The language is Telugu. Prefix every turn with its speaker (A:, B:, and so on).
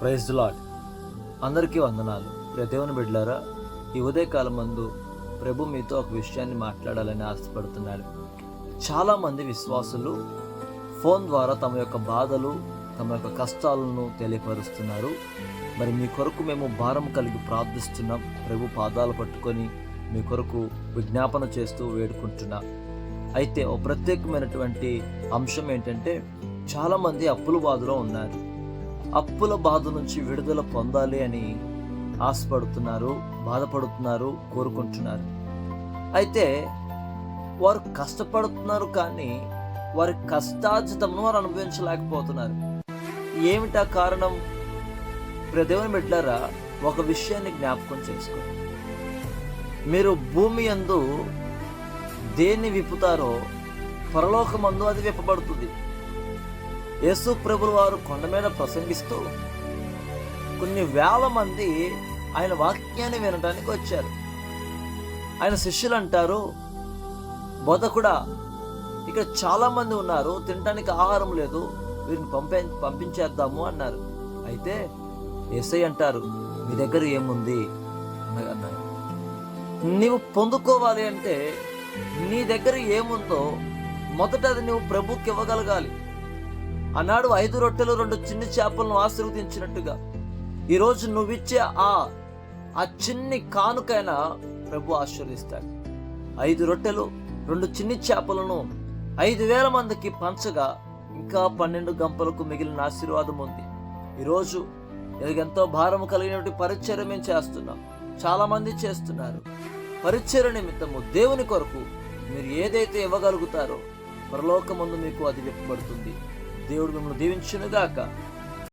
A: ప్రైజ్ లాడ్ అందరికీ వందనాలు. ప్రియ దేవుని బిడ్డలారా ఈ ఉదయకాలం మందు ప్రభు మీతో ఒక విషయాన్ని మాట్లాడాలని ఆశపడుతున్నాడు చాలామంది విశ్వాసులు ఫోన్ ద్వారా తమ యొక్క బాధలు తమ యొక్క కష్టాలను తెలియపరుస్తున్నారు. మరి మీ కొరకు మేము భారం కలిగి ప్రార్థిస్తున్నాం. ప్రభు పాదాలు పట్టుకొని మీ కొరకు విజ్ఞాపన చేస్తూ వేడుకుంటున్నాం. అయితే ఓ ప్రత్యేకమైనటువంటి అంశం ఏంటంటే చాలామంది అప్పుల బాధలో ఉన్నారు. అప్పుల బాధ నుంచి విడుదల పొందాలి అని ఆశపడుతున్నారు బాధపడుతున్నారు కోరుకుంటున్నారు. అయితే వారు కష్టపడుతున్నారు కానీ వారి కష్టార్జితమును వారు అనుభవించలేకపోతున్నారు. ఏమిటా కారణం? ప్రదేవుని బిడ్డారా ఒక విషయాన్ని జ్ఞాపకం చేసుకో. మీరు భూమి యందు దేన్ని విప్పుతారో పరలోకమందు అది విప్పబడుతుంది. యేసు ప్రభులు వారు కొండ మీద ప్రసంగిస్తూ కొన్ని వేల మంది ఆయన వాక్యాన్ని వినడానికి వచ్చారు. ఆయన శిష్యులు అంటారు బోధకుడా ఇక్కడ చాలామంది ఉన్నారు తినడానికి ఆహారం లేదు వీరిని పంపే పంపించేద్దాము అన్నారు. అయితే ఎస్ఐ అంటారు మీ దగ్గర ఏముంది? అన్నారు. నీవు పొందుకోవాలి అంటే నీ దగ్గర ఏముందో మొదట అది నువ్వు ప్రభుకి ఇవ్వగలగాలి. ఆనాడు ఐదు రొట్టెలు రెండు చిన్న చేపలను ఆశీర్వదించినట్టుగా. ఈరోజు నువ్విచ్చే ఆ ఆ చిన్ని కానుకైనా ప్రభు ఆశీర్వదిస్తాడు. ఐదు రొట్టెలు రెండు చిన్ని చేపలను ఐదు వేల మందికి పంచగా ఇంకా పన్నెండు గంపలకు మిగిలిన ఆశీర్వాదం ఉంది. ఈరోజు ఎంతో భారం కలిగినటువంటి పరిచయం మేము చేస్తున్నాం. చాలామంది చేస్తున్నారు. పరిచయ నిమిత్తము దేవుని కొరకు మీరు ఏదైతే ఇవ్వగలుగుతారో పరలోకమందు మీకు అది విప్పబడుతుంది. దేవుడు మిమ్మల్ని దీవించినగాక.